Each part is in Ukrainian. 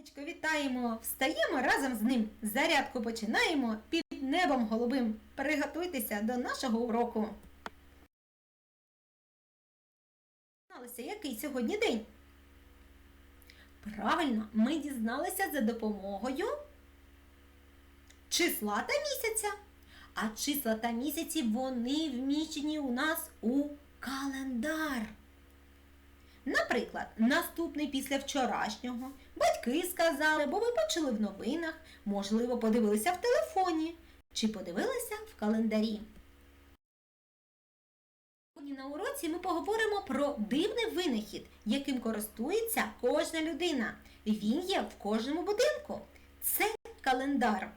Сонечко, Вітаємо! Встаємо разом з ним. Зарядку починаємо під небом голубим. Приготуйтеся до нашого уроку. Дізналися, який сьогодні день? Правильно, ми дізналися за допомогою числа та місяця. А числа та місяці вони вміщені у нас у календар. Наприклад, наступний після вчорашнього батьки сказали, бо ви почули в новинах, можливо, подивилися в телефоні чи подивилися в календарі. Сьогодні на уроці ми поговоримо про дивний винахід, яким користується кожна людина. Він є в кожному будинку. Це календар.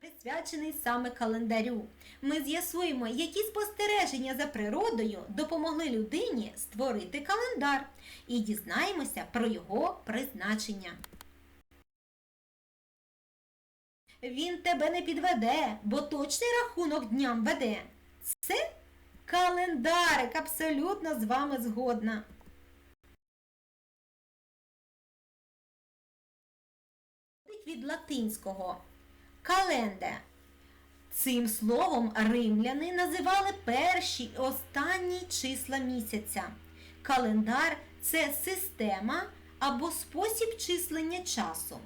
Присвячений саме календарю. Ми з'ясуємо, які спостереження за природою допомогли людині створити календар і дізнаємося про його призначення. Він тебе не підведе, бо точний рахунок дням веде. Це календарик, абсолютно з вами згодна. Від латинського календе. Цим словом римляни називали перші і останні числа місяця. Календар це система або спосіб числення часу.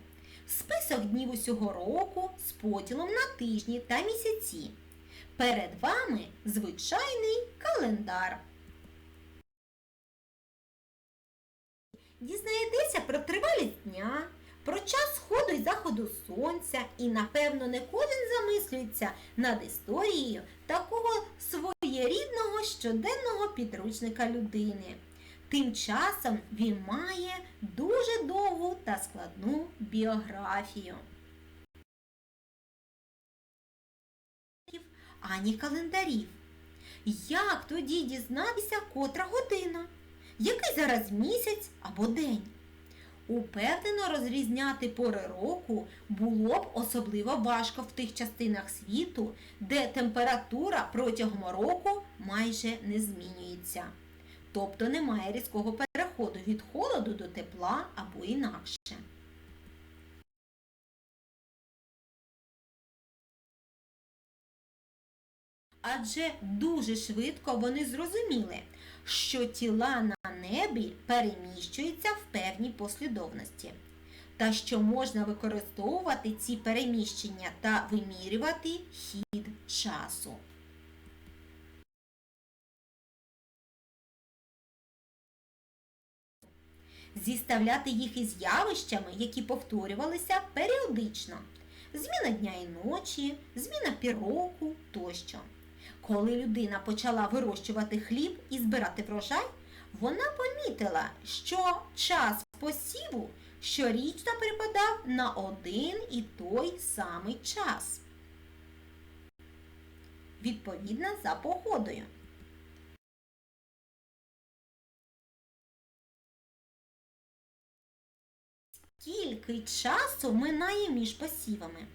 Список днів усього року з поділом на тижні та місяці. Перед вами звичайний календар. Дізнаєтеся про тривалість дня, про час сходу і заходу сонця і, напевно, не кожен замислюється над історією такого своєрідного щоденного підручника людини. Тим часом він має дуже довгу та складну біографію. Ані календарів. Як тоді дізнатися, котра година? Який зараз місяць або день? Упевнено розрізняти пори року було б особливо важко в тих частинах світу, де температура протягом року майже не змінюється. Тобто немає різкого переходу від холоду до тепла або інакше. Адже дуже швидко вони зрозуміли, що тіла на небі переміщуються в певній послідовності, та що можна використовувати ці переміщення та вимірювати хід часу. Зіставляти їх із явищами, які повторювалися періодично. Зміна дня і ночі, зміна півроку тощо. Коли людина почала вирощувати хліб і збирати врожай, вона помітила, що час посіву щорічно припадав на один і той самий час. Відповідно за погодою. Скільки часу минає між посівами?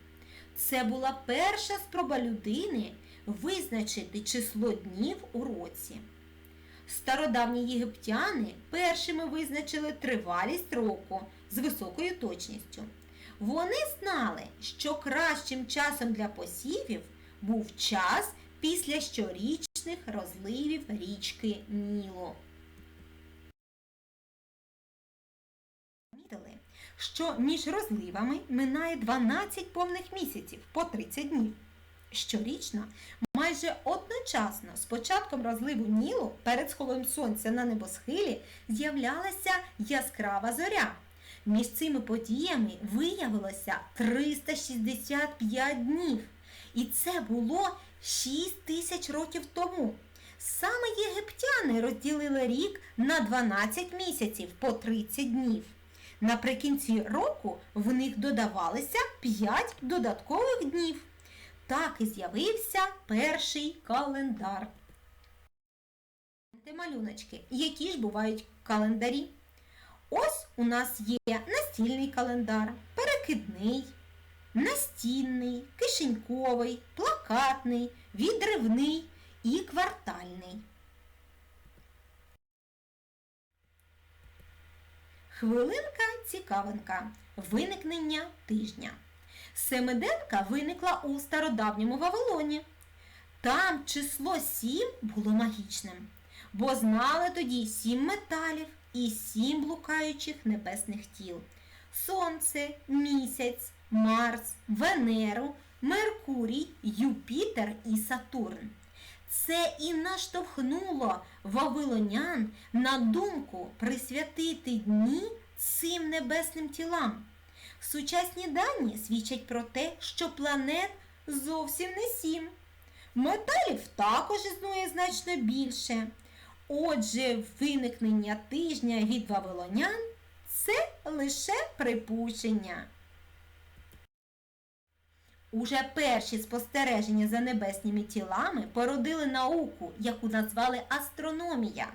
Це була перша спроба людини визначити число днів у році. Стародавні єгиптяни першими визначили тривалість року з високою точністю. Вони знали, що кращим часом для посівів був час після щорічних розливів річки. Помітили, що між розливами минає 12 повних місяців по 30 днів. Щорічно, майже одночасно з початком розливу Нілу перед сховом сонця на небосхилі з'являлася яскрава зоря. Між цими подіями виявилося 365 днів. І це було 6 тисяч років тому. Саме єгиптяни розділили рік на 12 місяців по 30 днів. Наприкінці року в них додавалося 5 додаткових днів. Так і з'явився перший календар. Малюночки, які ж бувають календарі? Ось у нас є настільний календар, перекидний, настінний, кишеньковий, плакатний, відривний і квартальний. Хвилинка цікавинка. Виникнення тижня. Семиденка виникла у стародавньому Вавилоні. Там число сім було магічним, бо знали тоді сім металів і сім блукаючих небесних тіл: Сонце, місяць, Марс, Венеру, Меркурій, Юпітер і Сатурн. Це і наштовхнуло вавилонян на думку присвятити дні цим небесним тілам. Сучасні дані свідчать про те, що планет зовсім не сім. Металів також існує значно більше. Отже, виникнення тижня від вавилонян це лише припущення. Уже перші спостереження за небесними тілами породили науку, яку назвали астрономія,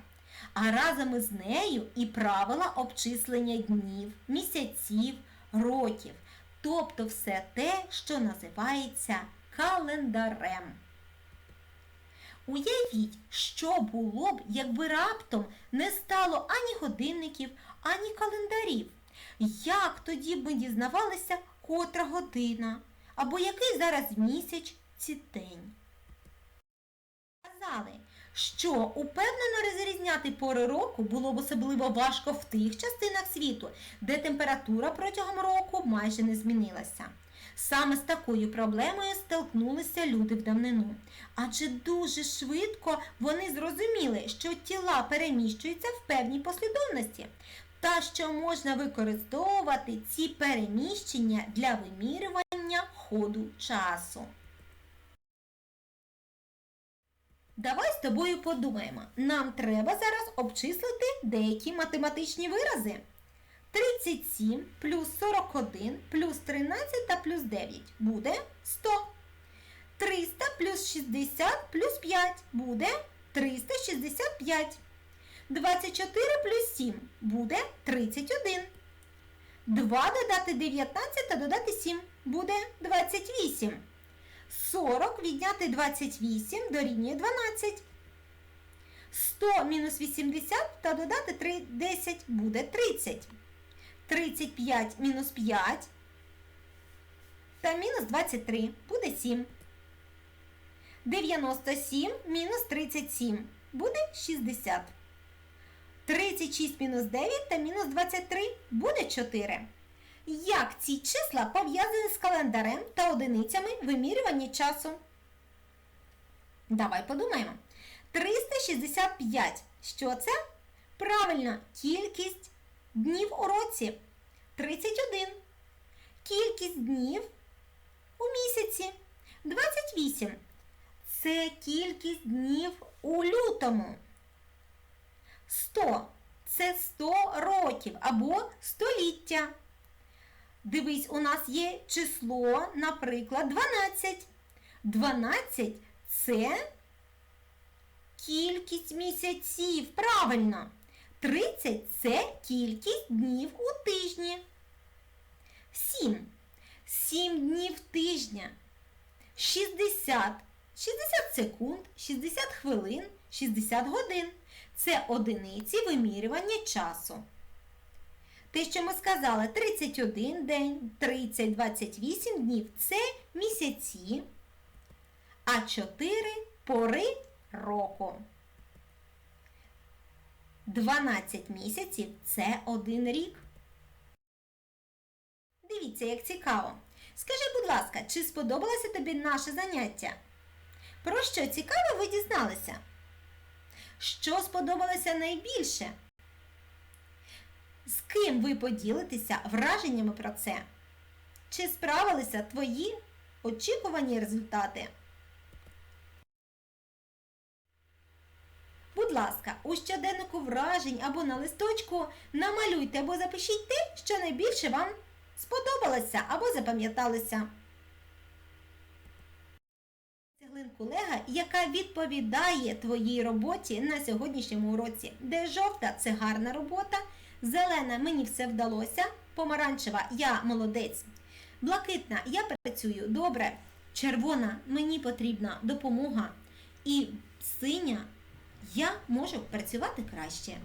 а разом із нею і правила обчислення днів, місяців, років, тобто все те, що називається календарем. Уявіть, що було б, якби раптом не стало ані годинників, ані календарів. Як тоді б ми дізнавалися, котра година, або який зараз місяць чи день? Казали, що упевнено розрізняти пори року було б особливо важко в тих частинах світу, де температура протягом року майже не змінилася. Саме з такою проблемою столкнулися люди в давнину. Адже дуже швидко вони зрозуміли, що тіла переміщуються в певній послідовності, та що можна використовувати ці переміщення для вимірювання ходу часу. Давай з тобою подумаємо. Нам треба зараз обчислити деякі математичні вирази. 37 плюс 41 плюс 13 та плюс 9 буде 100. 300 плюс 60 плюс 5 буде 365. 24 плюс 7 буде 31. 2 додати 19 та додати 7 буде 28. 40 відняти 28 дорівнює 12. 100 мінус 80 та додати 3, 10 буде 30. 35 мінус 5 та мінус 23 буде 7. 97 мінус 37 буде 60. 36 мінус 9 та мінус 23 буде 4. Як ці числа пов'язані з календарем та одиницями вимірювання часу? Давай подумаємо. 365. Що це? Правильно, кількість днів у році 31. Кількість днів у місяці 28. Це кількість днів у лютому. 100 це 100 років або століття. Дивись, у нас є число, наприклад, 12. 12 це кількість місяців. Правильно. 30 це кількість днів у тижні. 7. 7 днів тижня. 60. 60 секунд, 60 хвилин, 60 годин. Це одиниці вимірювання часу. Те, що ми сказали, 31 день, 30, 28 днів це місяці, а 4 пори року. 12 місяців це один рік. Дивіться, як цікаво. Скажи, будь ласка, чи сподобалося тобі наше заняття? Про що цікаве ви дізналися? Що сподобалося найбільше? З ким ви поділитеся враженнями про це? Чи справилися твої очікувані результати? Будь ласка, у щоденнику вражень або на листочку намалюйте або запишіть те, що найбільше вам сподобалося або запам'яталося. Цеглинку Лега, яка відповідає твоїй роботі на сьогоднішньому уроці, де жовта це гарна робота, зелена мені все вдалося, помаранчева я молодець, блакитна я працюю. Добре, червона мені потрібна допомога. І синя я можу працювати краще.